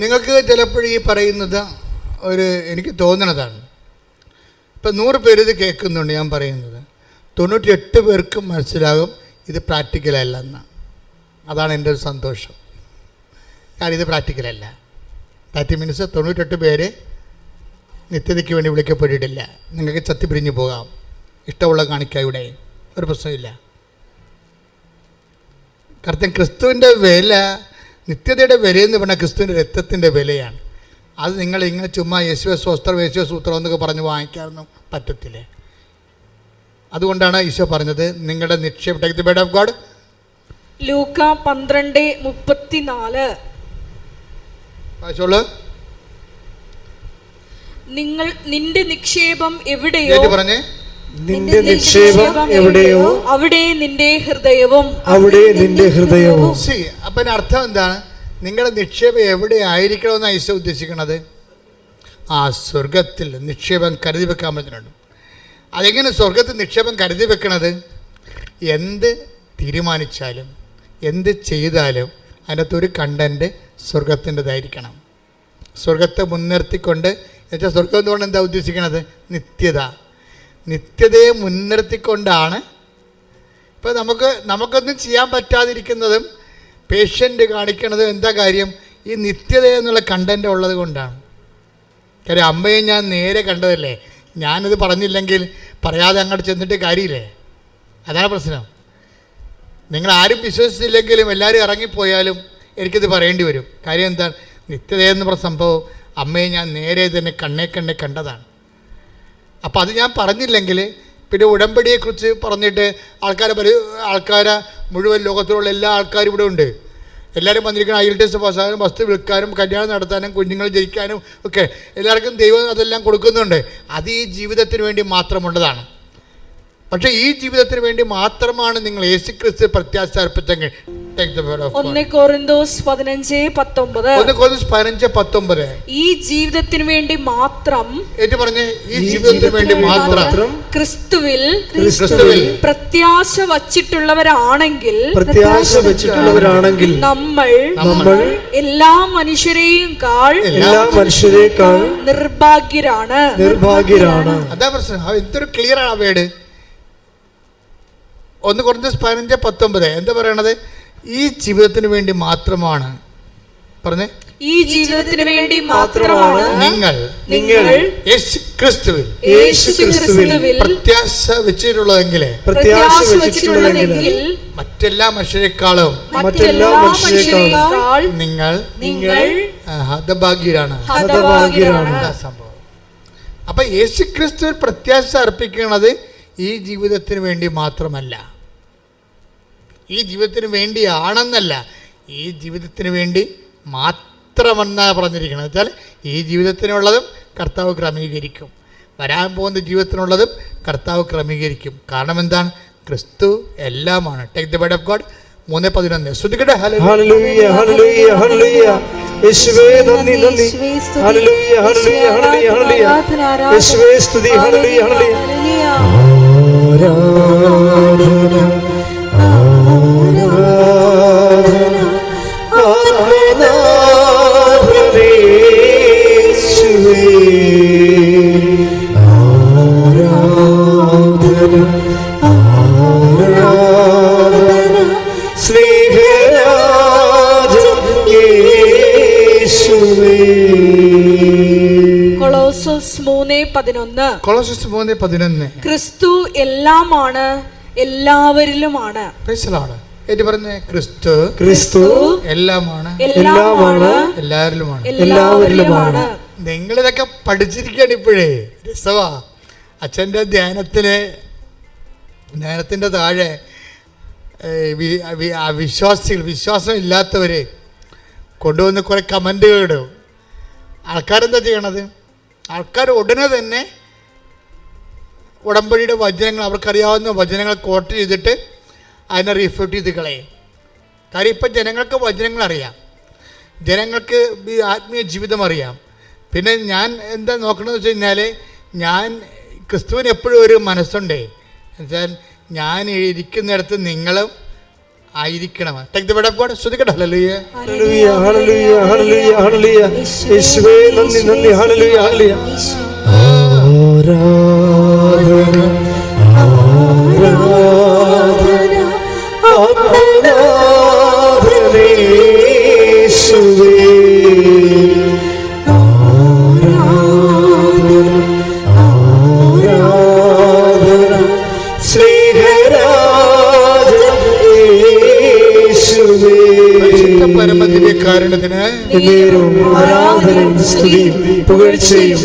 നിങ്ങൾക്ക് ചിലപ്പോൾ ഈ പറയുന്നത് ഒരു എനിക്ക് തോന്നണതാണ്. ഇപ്പം നൂറ് പേര് ഇത് കേൾക്കുന്നുണ്ട് ഞാൻ പറയുന്നത്. തൊണ്ണൂറ്റിയെട്ട് പേർക്കും മനസ്സിലാകും ഇത് പ്രാക്ടിക്കലല്ല എന്ന് അതാണ് എന്റെ ഒരു സന്തോഷം. കാരണം ഇത് പ്രാക്ടിക്കലല്ല ദാറ്റ് മീൻസ് തൊണ്ണൂറ്റെട്ട് പേര് നിത്യതയ്ക്ക് വേണ്ടി വിളിക്കപ്പെട്ടിട്ടില്ല. നിങ്ങൾക്ക് ചത്തി പിരിഞ്ഞു പോകാം. ഇഷ്ടമുള്ള കാണിക്കാം ഇവിടെ. ഒരു പ്രശ്നമില്ല കാരണം ക്രിസ്തുവിന്റെ വില നിത്യതയുടെ വിലയെന്ന് പറഞ്ഞാൽ ക്രിസ്തുവിന്റെ രക്തത്തിന്റെ വിലയാണ്. അത് നിങ്ങൾ ഇങ്ങനെ ചുമ്മാ യേശുവ സ്വസ്ത്രം യേശുവ സൂത്രം എന്നൊക്കെ പറഞ്ഞ് വാങ്ങിക്കാനൊന്നും പറ്റത്തില്ല. അതുകൊണ്ടാണ് ഈശോ പറഞ്ഞത് നിങ്ങളുടെ നിക്ഷേപ take the word of God ലൂക്ക പന്ത്രണ്ട് മുപ്പത്തിനാല്. നിങ്ങൾ നിന്റെ നിക്ഷേപം എവിടെയോ പറഞ്ഞേ. നിന്റെ നിക്ഷേപം എവിടെയോ അവിടെ നിന്റെ ഹൃദയവും അവിടെ നിന്റെ ഹൃദയവും. സി അപ്പം അർത്ഥം എന്താണ്? നിങ്ങളുടെ നിക്ഷേപം എവിടെ ആയിരിക്കണമെന്നാണ് ഈശോ ഉദ്ദേശിക്കുന്നത്? ആ സ്വർഗത്തിൽ നിക്ഷേപം കരുതി വെക്കാൻ പറ്റുന്നുണ്ട്. അതെങ്ങനെ സ്വർഗത്തിൽ നിക്ഷേപം കരുതി വെക്കണത്? എന്ത് തീരുമാനിച്ചാലും എന്ത് ചെയ്താലും അതിനകത്ത് ഒരു കണ്ടന്റ് സ്വർഗത്തിന്റെതായിരിക്കണം സ്വർഗത്തെ മുൻനിർത്തിക്കൊണ്ട് എന്നുവെച്ചാൽ സ്വർഗം എന്തുകൊണ്ട് എന്താ ഉദ്ദേശിക്കണത്? നിത്യത. നിത്യതയെ മുൻനിർത്തിക്കൊണ്ടാണ് ഇപ്പോൾ നമുക്ക് നമുക്കൊന്നും ചെയ്യാൻ പറ്റാതിരിക്കുന്നതും പേഷ്യന്റ് കാണിക്കണതും എന്താ കാര്യം? ഈ നിത്യത എന്നുള്ള കണ്ടന്റ് ഉള്ളത് കൊണ്ടാണ്. കാര്യം അമ്മയെ ഞാൻ നേരെ കണ്ടതല്ലേ? ഞാനിത് പറഞ്ഞില്ലെങ്കിൽ പറയാതെ അങ്ങോട്ട് ചെന്നിട്ട് കാര്യമില്ലേ? അതാണ് പ്രശ്നം. നിങ്ങൾ ആരും വിശ്വസിച്ചില്ലെങ്കിലും എല്ലാവരും ഇറങ്ങിപ്പോയാലും എനിക്കിത് പറയേണ്ടി വരും. കാര്യം എന്താണ്? നിത്യത പറഞ്ഞ സംഭവം അമ്മയെ ഞാൻ നേരെ തന്നെ കണ്ണേ കണ്ണേ കണ്ടതാണ്. അപ്പോൾ അത് ഞാൻ പറഞ്ഞില്ലെങ്കിൽ പിന്നെ ഉടമ്പടിയെക്കുറിച്ച് പറഞ്ഞിട്ട് ആൾക്കാരെ പരി ആൾക്കാരെ മുഴുവൻ ലോകത്തിലുള്ള എല്ലാ ആൾക്കാരും ഇവിടെ ഉണ്ട്. എല്ലാവരും വന്നിരിക്കണം ഐൽ ടെസ്റ്റ് പാസ്സാകാനും വസ്തു വിൽക്കാനും കല്യാണം നടത്താനും കുഞ്ഞുങ്ങൾ ജയിക്കാനും ഒക്കെ എല്ലാവർക്കും ദൈവം അതെല്ലാം കൊടുക്കുന്നുണ്ട്. അത് ഈ ജീവിതത്തിന് വേണ്ടി മാത്രമുള്ളതാണ്. പക്ഷേ ഈ ജീവിതത്തിന് വേണ്ടി മാത്രമാണ് നിങ്ങൾ യേശു ക്രിസ്തു പ്രത്യാശ അർപ്പിച്ചെങ്കിൽ Take the word of God. ഒന്ന് കോറിന്തോസ് പതിനഞ്ച് പത്തൊമ്പത്. ഒന്ന് കൊറിന്തോസ് പതിനഞ്ച് പത്തൊമ്പത്. ഈ ജീവിതത്തിന് വേണ്ടി മാത്രം ഏറ്റു പറഞ്ഞ് ഈ ജീവിതത്തിന് വേണ്ടി മാത്രം ക്രിസ്തുവിൽ ക്രിസ്തുവിൽ പ്രത്യാശ വച്ചിട്ടുള്ളവരാണെങ്കിൽ പ്രത്യാശ വെച്ചിട്ടുള്ളവരാണെങ്കിൽ നമ്മൾ നമ്മൾ എല്ലാ മനുഷ്യരെയും കാൾ എല്ലാ മനുഷ്യരെക്കാൾ നിർഭാഗ്യരാണ്. നിർഭാഗ്യരാണ്. അതാ പ്രശ്നം. ആ എന്തൊരു ക്ലിയർ ആണ് ആ വേട് ഒന്ന് കുറഞ്ഞ പതിനഞ്ച് പത്തൊമ്പത്. എന്താ പറയണത്? ഈ ജീവിതത്തിന് വേണ്ടി മാത്രമാണ്. പറഞ്ഞേ? ഈ ജീവിതത്തിന് വേണ്ടി മാത്രമാണ് നിങ്ങൾ നിങ്ങൾ യേശു ക്രിസ്തുവിൽ യേശു ക്രിസ്തുവിൽ പ്രത്യാശ വെച്ചിട്ടുള്ളതെങ്കിൽ പ്രത്യാശ വെച്ചിട്ടുള്ളതെങ്കിൽ മറ്റെല്ലാ മനുഷ്യരെക്കാളും മറ്റെല്ലാ മനുഷ്യരെക്കാൾ നിങ്ങൾ നിങ്ങൾ ഹതഭാഗ്യരാണ്. ഹതഭാഗ്യരാണ്. സംഭവം. അപ്പൊ യേശു ക്രിസ്തുവിൽ പ്രത്യാശ അർപ്പിക്കുന്നത് ഈ ജീവിതത്തിന് വേണ്ടി മാത്രമല്ല. ഈ ജീവിതത്തിന് വേണ്ടിയാണെന്നല്ല ഈ ജീവിതത്തിന് വേണ്ടി മാത്രമെന്നാണ് പറഞ്ഞിരിക്കുന്നത്. വെച്ചാൽ ഈ ജീവിതത്തിനുള്ളതും കർത്താവ് ക്രമീകരിക്കും. വരാൻ പോകുന്ന ജീവിതത്തിനുള്ളതും കർത്താവ് ക്രമീകരിക്കും. കാരണം എന്താണ്? ക്രിസ്തു എല്ലാമാണ്. Take the bide of God മൂന്ന് പതിനൊന്ന്. ശ്രദ്ധിക്കട്ടെ ഹലോ ഹല്ലേലൂയ ഹല്ലേലൂയ ഹല്ലേലൂയ. യേശുവേ നന്ദി നന്ദി. Hallelujah hallelujah hallelujah hallelujah. യേശുവേ സ്തുതി. ഹല്ലേലൂയ. ഹല്ലേലൂയ. കൊളോസസ് മൂന്ന് പതിനൊന്ന്. കൊളോസസ് മൂന്ന് പതിനൊന്ന്. ക്രിസ്തു എല്ലാമാണ് എല്ലാവരിലുമാണ്. പറഞ്ഞ ക്രിസ്തു ക്രിസ്തു എല്ലാമാണ്. എല്ലാമാണ് എല്ലാവരിലുമാണ്. എല്ലാവരിലുമാണ്. നിങ്ങളിതൊക്കെ പഠിച്ചിരിക്കുകയാണ് ഇപ്പോഴേ. രസവാ. അച്ഛന്റെ ധ്യാനത്തിന് ധ്യാനത്തിന്റെ താഴെ വിശ്വാസികൾ വിശ്വാസം ഇല്ലാത്തവരെ കൊണ്ടുവന്ന് കുറേ കമന്റുകൾ ഇടും. ആൾക്കാരെന്താ ചെയ്യണത്? ആൾക്കാർ ഉടനെ തന്നെ ഉടമ്പടിയുടെ വചനങ്ങൾ അവർക്കറിയാവുന്ന വചനങ്ങൾ കോട്ട് ചെയ്തിട്ട് അതിനെ റിഫ്യൂട്ട് ചെയ്ത് കളയും. കാര്യം ഇപ്പം ജനങ്ങൾക്ക് വചനങ്ങൾ അറിയാം. ജനങ്ങൾക്ക് ഈ ആത്മീയ ജീവിതം അറിയാം. പിന്നെ ഞാൻ എന്താ നോക്കണമെന്ന് വെച്ച് കഴിഞ്ഞാൽ ഞാൻ ക്രിസ്തുവിന് എപ്പോഴും ഒരു മനസ്സുണ്ടേ. എന്നുവെച്ചാൽ ഞാൻ ഇരിക്കുന്നിടത്ത് നിങ്ങളും ആയിരിക്കണം. Take the word of God ശ്രദ്ധിക്കട്ടെ hallelujah. Hallelujah hallelujah hallelujah hallelujah. യേശുവേ നന്ദി നന്ദി ഹല്ലേലൂയ ഹല്ലേലൂയ. ആരാധന യേശുവേ പരമദിവ്യകാരണത്തിന് എന്നേരവും ആരാധനയും സ്തുതിയും പുകഴ്ചയും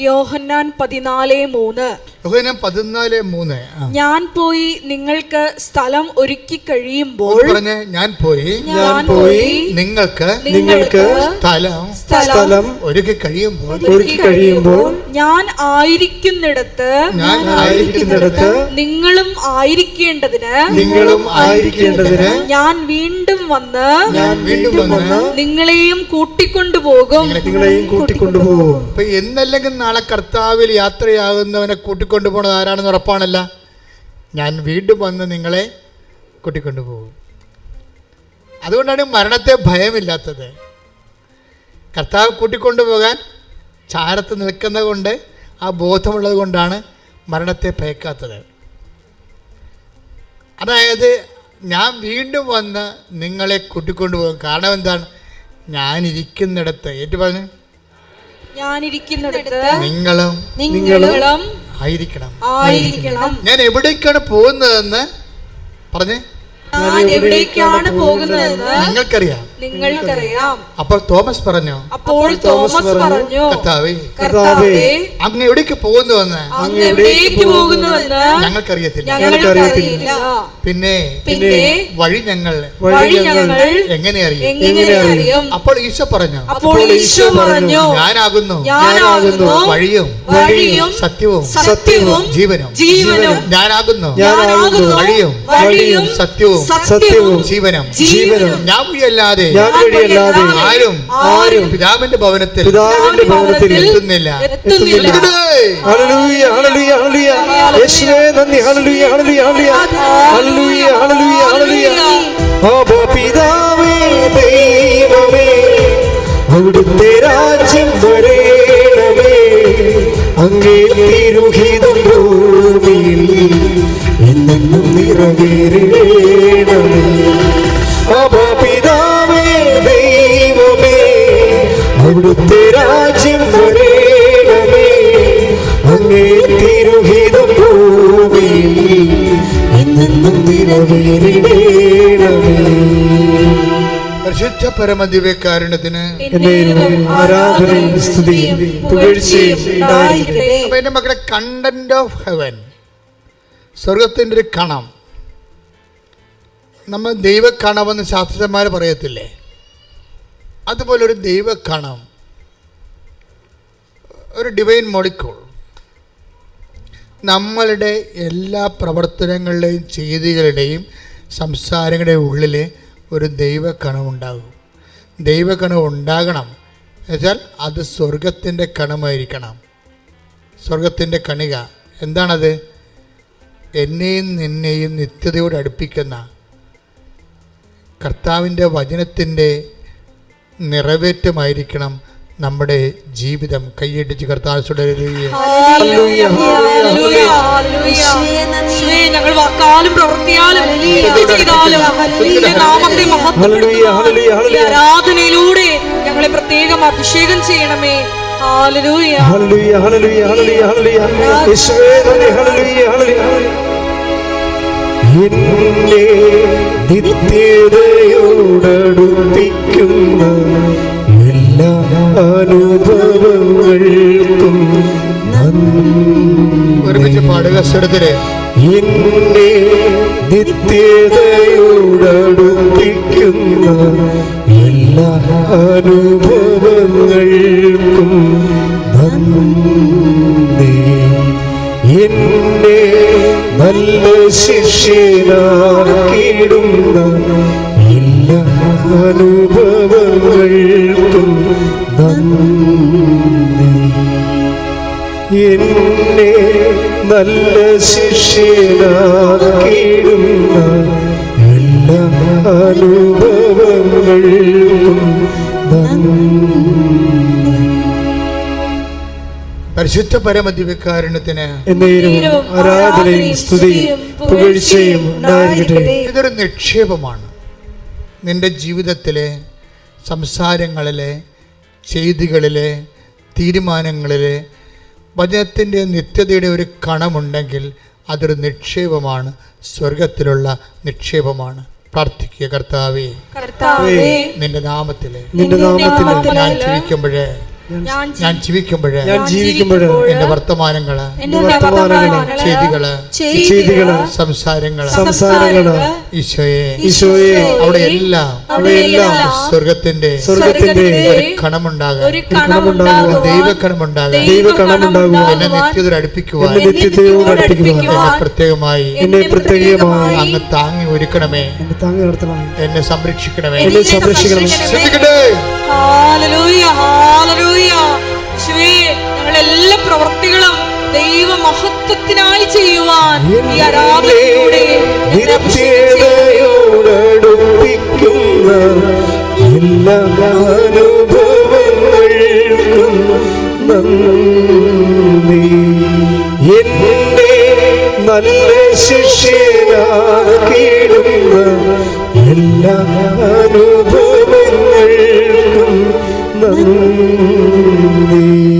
യോഹന്നാൻ പതിനാല് മൂന്ന്. പതിനാല് മൂന്ന്. ആ. ഞാൻ പോയി നിങ്ങൾക്ക് സ്ഥലം ഒരുക്കി കഴിയുമ്പോൾ പറഞ്ഞ് ഞാൻ പോയി. ഞാൻ പോയി നിങ്ങൾക്ക് നിങ്ങൾക്ക് സ്ഥലം സ്ഥലം ഒരുക്കി കഴിയുമ്പോൾ ഒരുക്കി കഴിയുമ്പോൾ ഞാൻ ആയിരിക്കുന്നിടത്ത് ഞാൻ ആയിരിക്കുന്നിടത്ത് നിങ്ങളും ആയിരിക്കേണ്ടതിന് നിങ്ങളും ആയിരിക്കേണ്ടതിന് ഞാൻ വീണ്ടും വന്ന് ഞാൻ വീണ്ടും വന്ന് നിങ്ങളെയും കൂട്ടിക്കൊണ്ടുപോകും. നിങ്ങളെയും കൂട്ടിക്കൊണ്ടുപോകും. ഇപ്പൊ എന്നല്ലെങ്കിൽ നാളെ കർത്താവിൽ യാത്രയാകുന്നവനെ കൂട്ടിക്കൊണ്ടു പോണത് ആരാണെന്ന് ഉറപ്പാണല്ല. ഞാൻ വീണ്ടും വന്ന് നിങ്ങളെ കൂട്ടിക്കൊണ്ടുപോകും. അതുകൊണ്ടാണ് മരണത്തെ ഭയമില്ലാത്തത്. കർത്താവ് കൂട്ടിക്കൊണ്ടുപോകാൻ ചാരത്ത് നിൽക്കുന്നത് കൊണ്ട് ആ ബോധമുള്ളത് കൊണ്ടാണ് മരണത്തെ ഭയക്കാത്തത്. അതായത് ഞാൻ വീണ്ടും വന്ന് നിങ്ങളെ കൂട്ടിക്കൊണ്ടുപോകും. കാരണം എന്താണ്? ഞാനിരിക്കുന്നിടത്ത്. ഏറ്റു പറഞ്ഞു ഞാനിരിക്കുന്നിടത്ത് നിങ്ങളും നിങ്ങളും ആയിരിക്കണം. ആയിരിക്കണം. ഞാൻ എവിടേക്കാണ് പോകുന്നതെന്ന് പറഞ്ഞേ? ഞാൻ എവിടേക്കാണ് പോകുന്നതെന്ന് നിങ്ങൾക്കറിയാം. നിങ്ങൾക്കറിയാം. അപ്പോൾ തോമസ് പറഞ്ഞു അപ്പോൾ തോമസ് പറഞ്ഞു കർത്താവേ കർത്താവേ അങ്ങ് എവിടേക്ക് പോകുന്നുവെന്ന്? അങ്ങ് എവിടേക്ക് പോകുന്നുവെന്ന് ഞങ്ങൾക്കറിയത്തില്ല. ഞങ്ങൾക്കറിയത്തില്ല. പിന്നെ പിന്നെ വഴി ഞങ്ങൾ വഴി ഞങ്ങൾ എങ്ങനെ അറിയും? എങ്ങനെ അറിയും? അപ്പോൾ ഈശോ പറഞ്ഞു അപ്പോൾ ഈശോ പറഞ്ഞു ഞാനാകുന്നു ഞാനാകുന്നു വഴിയും വഴിയും സത്യവും സത്യവും ജീവനും ജീവനും ഞാനാകുന്നു ഞാനാകുന്നു വഴിയും വഴിയും സത്യവും സത്യവും ജീവനും ജീവനും ഞാൻ വഴിയല്ലാതെ ഞാൻ വഴിയല്ലാതെ ആരും ആരും പിതാവിന്റെ ഭവനത്തിൽ പിതാവിന്റെ ഭവനത്തിൽ എത്തുന്നില്ല. ഹല്ലേലൂയ ഹല്ലേലൂയ ഹല്ലേലൂയ. യേശുവേ നന്ദി. Hallelujah hallelujah hallelujah. Hallelujah hallelujah ഹല്ലേലൂയ. ആബാ പിതാവേ ദൈവമേ അവിടുത്തെ രാജ്യം വരേണമേ. അങ്ങേ തിരുഹിതം ഭൂമിയിൽ എന്നെന്നും നിറവേറേണമേ. പരിശുദ്ധ പരമദിവ്യകാരുണ്യത്തിന് ആരാധനയും സ്തുതിയും പുകഴ്ചയും അപ്പൊ എന്റെ മക്കളെ കണ്ടന്റ് ഓഫ് ഹെവൻ സ്വർഗത്തിന്റെ ഒരു കണം. നമ്മൾ ദൈവക്കണമെന്ന് ശാസ്ത്രജ്ഞന്മാർ പറയത്തില്ലേ? അതുപോലെ ഒരു ദൈവക്കണം ഒരു ഡിവൈൻ മോളിക്കൂൾ നമ്മളുടെ എല്ലാ പ്രവർത്തനങ്ങളുടെയും ചെയ്തികളുടെയും സംസാരങ്ങളുടെയും ഉള്ളിൽ ഒരു ദൈവക്കണമുണ്ടാകും ദൈവക്കണം ഉണ്ടാകണം. എന്നുവെച്ചാൽ അത് സ്വർഗത്തിന്റെ കണമായിരിക്കണം. സ്വർഗത്തിന്റെ കണിക. എന്താണത്? എന്നെയും നിന്നെയും നിത്യതയോട് അടുപ്പിക്കുന്ന കർത്താവിന്റെ വചനത്തിന്റെ നിറവേറ്റമായിരിക്കണം. നമ്മുടെ ജീവിതം കൈയടിച്ച് ഞങ്ങൾ വാക്കാലും പ്രവർത്തിയാലും എന്ത് ചെയ്താലും നിന്റെ നാമത്തെ ഹല്ലേലൂയ ഹല്ലേലൂയ ഹല്ലേലൂയ. ആരാധനയിലൂടെ ഞങ്ങളെ പ്രത്യേകം അഭിഷേകം ചെയ്യണമേ. ഹാലലൂയ ഹല്ലേലൂയ ഹല്ലേലൂയ ഹല്ലേലൂയ ഹല്ലേലൂയ. യേശുവേ നന്ദി. ഹല്ലേലൂയ ഹല്ലേലൂയ. എന്നെ നിത്യതയോടടുപ്പിക്കുന്ന. എല്ലാ അനുഭവങ്ങൾക്കും ഒരുമിച്ച് പാടുക സ്വരത്തിൽ. എന്നെ നിത്യതയോടടുപ്പിക്കുന്ന എല്ലാ അനുഭവങ്ങൾക്കും നന്ദി. എന്നെ നല്ല ശിഷ്യനാക്കിയിടുന്ന എല്ലാ അനുഭവങ്ങൾക്കും നന്ദി എന്നെ നല്ല ശിഷ്യനാക്കിയിടുന്ന എല്ലാ അനുഭവങ്ങൾക്കും പരിശുദ്ധ പരമദിവ്യകാരുണ്യത്തിന് എന്നേരവും ആരാധനയും സ്തുതിയും പുകഴ്ചയും ഉണ്ടായിരിക്കട്ടെ. ഇതൊരു നിക്ഷേപമാണ്. നിന്റെ ജീവിതത്തിലെ സംസാരങ്ങളിലെ ചെയ്തികളിലെ തീരുമാനങ്ങളിലെ വചനത്തിന്റെ നിത്യതയുടെ ഒരു കണമുണ്ടെങ്കിൽ അതൊരു നിക്ഷേപമാണ് സ്വർഗത്തിലുള്ള നിക്ഷേപമാണ്. പ്രാർത്ഥിക്കുക കർത്താവേ. നിന്റെ നാമത്തിലെ നിന്റെ നാമത്തിൽ ഞാൻ ജീവിക്കുമ്പോഴേ ഞാൻ ജീവിക്കുമ്പോഴേ ഞാൻ വർത്തമാനങ്ങൾ എന്റെ വർത്തമാനങ്ങൾ ചെയ്തികൾ ചെയ്തികൾ സംസാരങ്ങൾ സംസാരങ്ങൾ ഈശോയെ ഈശോയെ അവിടെ എല്ലാം അവിടെയെല്ലാം സ്വർഗത്തിന്റെ സ്വർഗത്തിന്റെ ഒരു കണമുണ്ടാകാൻ ഒരു കണമുണ്ടാകുവാൻ ദൈവക്കണമുണ്ടാകാൻ ദൈവകണമുണ്ടാകുവാൻ എന്നെ നിത്യത അടുപ്പിക്കുവാൻ എന്നെ നിത്യതയോട് അടുപ്പിക്കുവാൻ എന്നെ പ്രത്യേകമായി എന്നെ പ്രത്യേകമായി അങ്ങ് താങ്ങി ഒരുക്കണമേ. എന്നെ താങ്ങി നടത്തണം എന്നെ സംരക്ഷിക്കണമേ. എന്നെ സംരക്ഷിക്കണമേ. ശ്രദ്ധിക്കട്ടെ. ഹാലലൂയ ഹാലലൂയ എല്ലാ പ്രവൃത്തികളും ദൈവ മഹത്വത്തിനായി ചെയ്യുവാൻ ഈ ആരാധനയിലൂടെ ഞങ്ങളെ അഭിഷേകം ചെയ്യണമേ. നിത്യതയോടടുപ്പിക്കുന്ന എല്ലാ അനുഭവങ്ങൾക്കും നന്ദി എന്നെ നല്ല ശിഷ്യനാക്കിയിടുന്ന എല്ലാ നന്ദി.